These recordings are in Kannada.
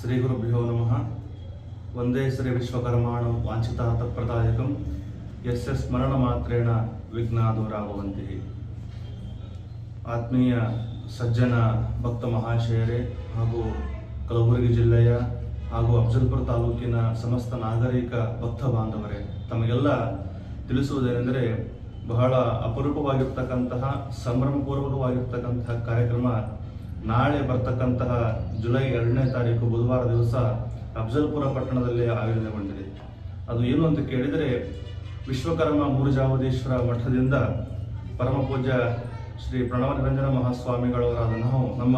ಶ್ರೀ ಗುರುಭ್ಯೋ ನಮಃ. ವಂದೇ ಶ್ರೀ ವಿಶ್ವಕರ್ಮಾಣ ವಾಂಛಿತಾರ್ಥ ಪ್ರದಾಯಕಂ ಎಸ್ ಎಸ್ ಸ್ಮರಣ ಮಾತ್ರೇಣ ವಿಘ್ನಾದೂರಾಗುವಂತೆ ಆತ್ಮೀಯ ಸಜ್ಜನ ಭಕ್ತ ಮಹಾಶಯರೇ ಹಾಗೂ ಕಲಬುರಗಿ ಜಿಲ್ಲೆಯ ಹಾಗೂ ಅಫಜಲ್ಪುರ ತಾಲೂಕಿನ ಸಮಸ್ತ ನಾಗರಿಕ ಭಕ್ತ ಬಾಂಧವರೇ, ತಮಗೆಲ್ಲ ತಿಳಿಸುವುದೇನೆಂದರೆ ಬಹಳ ಅಪರೂಪವಾಗಿರ್ತಕ್ಕಂತಹ, ಸಂಭ್ರಮಪೂರ್ವಕವಾಗಿರ್ತಕ್ಕಂತಹ ಕಾರ್ಯಕ್ರಮ ನಾಳೆ ಬರ್ತಕ್ಕಂತಹ ಜುಲೈ ಎರಡನೇ ತಾರೀಕು ಬುಧವಾರ ದಿವಸ ಅಫಜಲ್ಪುರ ಪಟ್ಟಣದಲ್ಲಿ ಆಯೋಜನೆಗೊಂಡಿದೆ. ಅದು ಏನು ಅಂತ ಕೇಳಿದರೆ ವಿಶ್ವಕರ್ಮ ಮೂರುಜಾವದೇಶ್ವರ ಮಠದಿಂದ ಪರಮ ಪೂಜ್ಯ ಶ್ರೀ ಪ್ರಣವ ನಿರಂಜನ ಮಹಾಸ್ವಾಮಿಗಳವರಾದ ನಾವು ನಮ್ಮ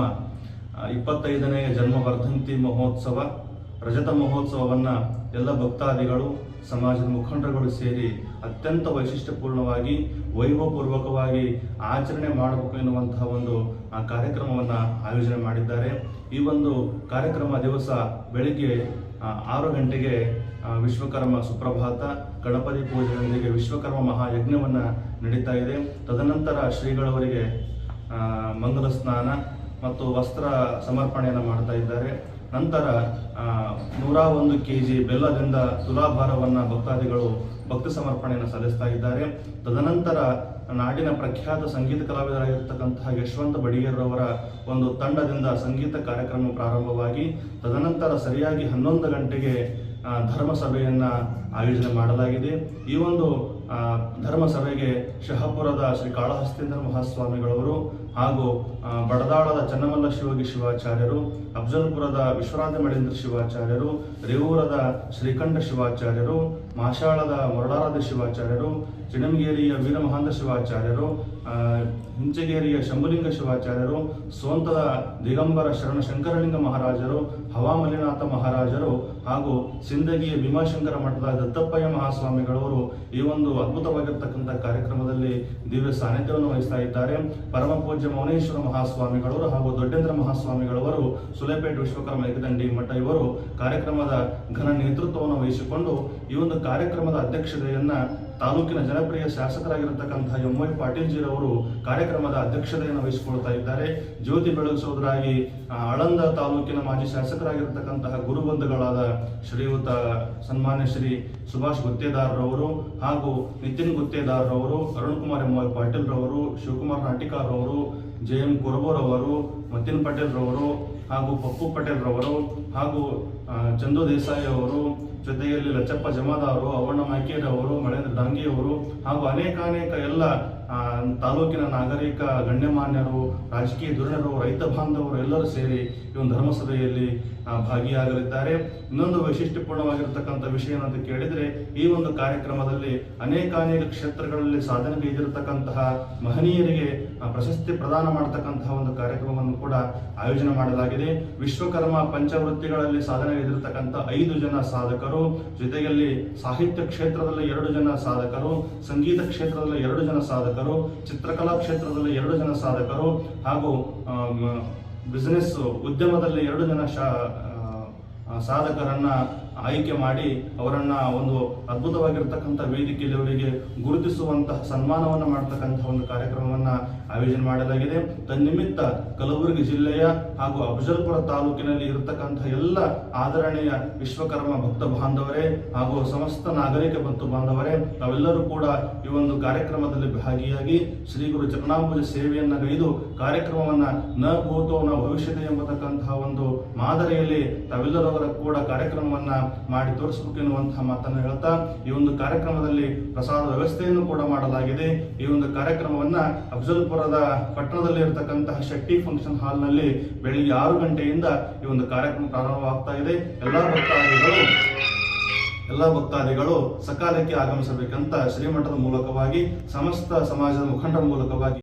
ಇಪ್ಪತ್ತೈದನೇ ಇಪ್ಪತ್ತೈದನೆಯ ಜನ್ಮ ವರ್ಧಂತಿ ಮಹೋತ್ಸವ, ರಜತ ಮಹೋತ್ಸವವನ್ನು ಎಲ್ಲ ಭಕ್ತಾದಿಗಳು ಸಮಾಜದ ಮುಖಂಡರುಗಳು ಸೇರಿ ಅತ್ಯಂತ ವೈಶಿಷ್ಟ್ಯಪೂರ್ಣವಾಗಿ, ವೈಭವಪೂರ್ವಕವಾಗಿ ಆಚರಣೆ ಮಾಡಬೇಕು ಎನ್ನುವಂತಹ ಒಂದು ಕಾರ್ಯಕ್ರಮವನ್ನು ಆಯೋಜನೆ ಮಾಡಿದ್ದಾರೆ. ಈ ಒಂದು ಕಾರ್ಯಕ್ರಮ ದಿವಸ ಬೆಳಿಗ್ಗೆ ಆರು ಗಂಟೆಗೆ ವಿಶ್ವಕರ್ಮ ಸುಪ್ರಭಾತ, ಗಣಪತಿ ಪೂಜೆಯೊಂದಿಗೆ ವಿಶ್ವಕರ್ಮ ಮಹಾಯಜ್ಞವನ್ನು ನಡೀತಾ ಇದೆ. ತದನಂತರ ಶ್ರೀಗಳವರಿಗೆ ಮಂಗಲ ಸ್ನಾನ ಮತ್ತು ವಸ್ತ್ರ ಸಮರ್ಪಣೆಯನ್ನು ಮಾಡ್ತಾ ಇದ್ದಾರೆ. ನಂತರ ನೂರ ಒಂದು ಕೆ ಜಿ ಬೆಲ್ಲದಿಂದ ತುಲಾಭಾರವನ್ನ ಭಕ್ತಾದಿಗಳು ಭಕ್ತಿ ಸಮರ್ಪಣೆಯನ್ನು ಸಲ್ಲಿಸ್ತಾ ಇದ್ದಾರೆ. ತದನಂತರ, ನಾಡಿನ ಪ್ರಖ್ಯಾತ ಸಂಗೀತ ಕಲಾವಿದರಾಗಿರ್ತಕ್ಕಂತಹ ಯಶವಂತ ಬಡಿಗೇರವರ ಒಂದು ತಂಡದಿಂದ ಸಂಗೀತ ಕಾರ್ಯಕ್ರಮ ಪ್ರಾರಂಭವಾಗಿ, ತದನಂತರ ಸರಿಯಾಗಿ ಹನ್ನೊಂದು ಗಂಟೆಗೆ ಧರ್ಮಸಭೆಯನ್ನು ಧರ್ಮ ಸಭೆಯನ್ನ ಆಯೋಜನೆ ಮಾಡಲಾಗಿದೆ. ಈ ಒಂದು ಆ, ಶಹಾಪುರದ ಶ್ರೀ ಕಾಳಹಸ್ತೇಂದ್ರ ಮಹಾಸ್ವಾಮಿಗಳವರು ಹಾಗೂ ಬಡದಾಳದ ಚನ್ನಮಲ್ಲ ಶಿವಗಿ ಶಿವಾಚಾರ್ಯರು ಅಫಜಲ್ಪುರದ ವಿಶ್ವನಾಥ ಮಳೇಂದ್ರ ಶಿವಾಚಾರ್ಯರು ರೇವೂರದ ಶ್ರೀಕಂಠ ಶಿವಾಚಾರ್ಯರು ಮಾಶಾಳದ ಮೊರಡಾರದ ಶಿವಾಚಾರ್ಯರು ಚಿಣಮಗೇರಿಯ ವೀರಮಹಾಂತ ಶಿವಾಚಾರ್ಯರು ಹಿಂಚಗೇರಿಯ ಶಂಭುಲಿಂಗ ಶಿವಾಚಾರ್ಯರು ಸೋಂತದ ದಿಗಂಬರ ಶರಣ ಶಂಕರಲಿಂಗ ಮಹಾರಾಜರು ಹವಾಮಲಿನಾಥ ಮಹಾರಾಜರು ಹಾಗೂ ಸಿಂದಗಿಯ ಭೀಮಾಶಂಕರ ಮಠದ ದತ್ತಪ್ಪಯ್ಯ ಮಹಾಸ್ವಾಮಿಗಳವರು ಈ ಒಂದು ಅದ್ಭುತವಾಗಿರ್ತಕ್ಕಂಥ ಕಾರ್ಯಕ್ರಮದಲ್ಲಿ ದಿವ್ಯ ಸಾನ್ನಿಧ್ಯವನ್ನು ವಹಿಸ್ತಾ ಇದ್ದಾರೆ. ಪರಮ ಪೂಜ್ಯ ಮೌನೇಶ್ವರ ಮಹಾಸ್ವಾಮಿಗಳವರು ಹಾಗೂ ದೊಡ್ಡೇಂದ್ರ ಮಹಾಸ್ವಾಮಿಗಳವರು, ಸುಲೇಪೇಟ್ ವಿಶ್ವಕರ್ಮ ಏಕದಂಡಿ ಮಠ ಇವರು ಕಾರ್ಯಕ್ರಮದ ಘನ ನೇತೃತ್ವವನ್ನು ವಹಿಸಿಕೊಂಡು ಈ ಒಂದು ಕಾರ್ಯಕ್ರಮದ ಅಧ್ಯಕ್ಷತೆಯನ್ನ ತಾಲೂಕಿನ ಜನಪ್ರಿಯ ಶಾಸಕರಾಗಿರತಕ್ಕಂತಹ ಎಂ ವೈ ಪಾಟೀಲ್ಜಿರವರು ಕಾರ್ಯಕ್ರಮದ ಅಧ್ಯಕ್ಷತೆಯನ್ನು ವಹಿಸಿಕೊಳ್ತಾ ಇದ್ದಾರೆ. ಜ್ಯೋತಿ ಬೆಳಗಿಸುವುದರಾಗಿ ಅಳಂದ ತಾಲೂಕಿನ ಮಾಜಿ ಶಾಸಕರಾಗಿರತಕ್ಕಂತಹ ಗುರುಬಂಧುಗಳಾದ ಶ್ರೀಯುತ ಸನ್ಮಾನ್ಯ ಶ್ರೀ ಸುಭಾಷ್ ಗುತ್ತೇದಾರ್ರವರು ಹಾಗೂ ನಿತಿನ್ ಗುತ್ತೇದಾರ್ರವರು ಅರುಣ್ ಕುಮಾರ್ ಎಂ ಪಾಟೀಲ್ ರವರು, ಶಿವಕುಮಾರ್ ನಾಟಿಕಾರ್ ಅವರು ಜೆ ಎಂ ಕುರ್ಬೋರ್ ಅವರು ಮತಿನ್ ಪಟೇಲ್ ರವರು ಹಾಗೂ ಪಪ್ಪು ಪಟೇಲ್ ರವರು ಹಾಗೂ ಚಂದು ದೇಸಾಯಿ ಅವರು ಜೊತೆಯಲ್ಲಿ ಲಚ್ಚಪ್ಪ ಅವರು ಅವಣ್ಣ ಮಾಕೇರ್ ಅವರು ಮಳೇಂದ್ರ ಅವರು ಹಾಗೂ ಅನೇಕಾನೇಕ ಎಲ್ಲ ತಾಲೂಕಿನ ನಾಗರಿಕ ಗಣ್ಯಮಾನ್ಯರು, ರಾಜಕೀಯ ಧುರಣರು, ರೈತ ಬಾಂಧವರು ಎಲ್ಲರೂ ಸೇರಿ ಈ ಒಂದು ಧರ್ಮಸಭೆಯಲ್ಲಿ ಭಾಗಿಯಾಗಲಿದ್ದಾರೆ. ಇನ್ನೊಂದು ವೈಶಿಷ್ಟ್ಯಪೂರ್ಣವಾಗಿರ್ತಕ್ಕಂಥ ವಿಷಯ ಏನಂತ ಕೇಳಿದ್ರೆ, ಈ ಒಂದು ಕಾರ್ಯಕ್ರಮದಲ್ಲಿ ಅನೇಕಾನೇಕ ಕ್ಷೇತ್ರಗಳಲ್ಲಿ ಸಾಧನೆಗೈದಿರತಕ್ಕಂತಹ ಮಹನೀಯರಿಗೆ ಪ್ರಶಸ್ತಿ ಪ್ರದಾನ ಮಾಡತಕ್ಕಂತಹ ಒಂದು ಕಾರ್ಯಕ್ರಮವನ್ನು ಕೂಡ ಆಯೋಜನೆ ಮಾಡಲಾಗಿದೆ. ವಿಶ್ವಕರ್ಮ ಪಂಚವೃತ್ತಿಗಳಲ್ಲಿ ಸಾಧನೆಗೈದಿರತಕ್ಕಂಥ ಐದು ಜನ ಸಾಧಕರು ಜೊತೆಯಲ್ಲಿ ಸಾಹಿತ್ಯ ಕ್ಷೇತ್ರದಲ್ಲಿ ಎರಡು ಜನ ಸಾಧಕರು, ಸಂಗೀತ ಕ್ಷೇತ್ರದಲ್ಲಿ ಎರಡು ಜನ ಸಾಧಕರು, ಚಿತ್ರಕಲಾ ಕ್ಷೇತ್ರದಲ್ಲಿ ಎರಡು ಜನ ಸಾಧಕರು ಹಾಗೂ ಬಿಸಿನೆಸ್ ಉದ್ಯಮದಲ್ಲಿ ಎರಡು ಜನ ಸಾಧಕರನ್ನ ಆಯ್ಕೆ ಮಾಡಿ ಅವರನ್ನ ಒಂದು ಅದ್ಭುತವಾಗಿರ್ತಕ್ಕಂಥ ವೇದಿಕೆಯಲ್ಲಿ ಅವರಿಗೆ ಗುರುತಿಸುವಂತಹ ಸನ್ಮಾನವನ್ನು ಮಾಡತಕ್ಕಂತಹ ಒಂದು ಕಾರ್ಯಕ್ರಮವನ್ನ ಆಯೋಜನೆ ಮಾಡಲಾಗಿದೆ. ತನ್ನಿಮಿತ್ತ ಕಲಬುರಗಿ ಜಿಲ್ಲೆಯ ಹಾಗೂ ಅಫಜಲ್ಪುರ ತಾಲೂಕಿನಲ್ಲಿ ಇರತಕ್ಕಂತಹ ಎಲ್ಲ ಆದರಣೀಯ ವಿಶ್ವಕರ್ಮ ಭಕ್ತ ಬಾಂಧವರೇ ಹಾಗೂ ಸಮಸ್ತ ನಾಗರಿಕ ಭಕ್ತ ಬಾಂಧವರೇ, ನಾವೆಲ್ಲರೂ ಕೂಡ ಈ ಒಂದು ಕಾರ್ಯಕ್ರಮದಲ್ಲಿ ಭಾಗಿಯಾಗಿ ಶ್ರೀ ಗುರು ಚರಣಾಂಬುಜ ಸೇವೆಯನ್ನ ಗೈದು ಕಾರ್ಯಕ್ರಮವನ್ನ ನ ಭೂತೋ ನ ಭವಿಷ್ಯತೆ ಎಂಬತಕ್ಕಂತಹ ಒಂದು ಮಾದರಿಯಲ್ಲಿ ತಾವೆಲ್ಲರವರ ಕೂಡ ಕಾರ್ಯಕ್ರಮವನ್ನ ಮಾಡಿ ತೋರಿಸಬೇಕು ಎನ್ನುವಂತಹ ಮಾತನ್ನು ಹೇಳ್ತಾ ಈ ಒಂದು ಕಾರ್ಯಕ್ರಮದಲ್ಲಿ ಪ್ರಸಾದ ವ್ಯವಸ್ಥೆಯನ್ನು ಕೂಡ ಮಾಡಲಾಗಿದೆ. ಈ ಒಂದು ಕಾರ್ಯಕ್ರಮವನ್ನ ಅಫಜಲ್ಪುರದ ಪಟ್ಟಣದಲ್ಲಿ ಇರತಕ್ಕಂತಹ ಶೆಟ್ಟಿ ಫಂಕ್ಷನ್ ಹಾಲ್ನಲ್ಲಿ ಬೆಳಿಗ್ಗೆ ಆರು ಗಂಟೆಯಿಂದ ಈ ಒಂದು ಕಾರ್ಯಕ್ರಮ ಪ್ರಾರಂಭವಾಗ್ತಾ ಇದೆ. ಎಲ್ಲಾ ಭಕ್ತಾದಿಗಳು, ಎಲ್ಲ ಭಕ್ತಾದಿಗಳು ಸಕಾಲಕ್ಕೆ ಆಗಮಿಸಬೇಕಂತ ಶ್ರೀಮಠದ ಮೂಲಕವಾಗಿ, ಸಮಸ್ತ ಸಮಾಜದ ಮುಖಂಡರ ಮೂಲಕವಾಗಿ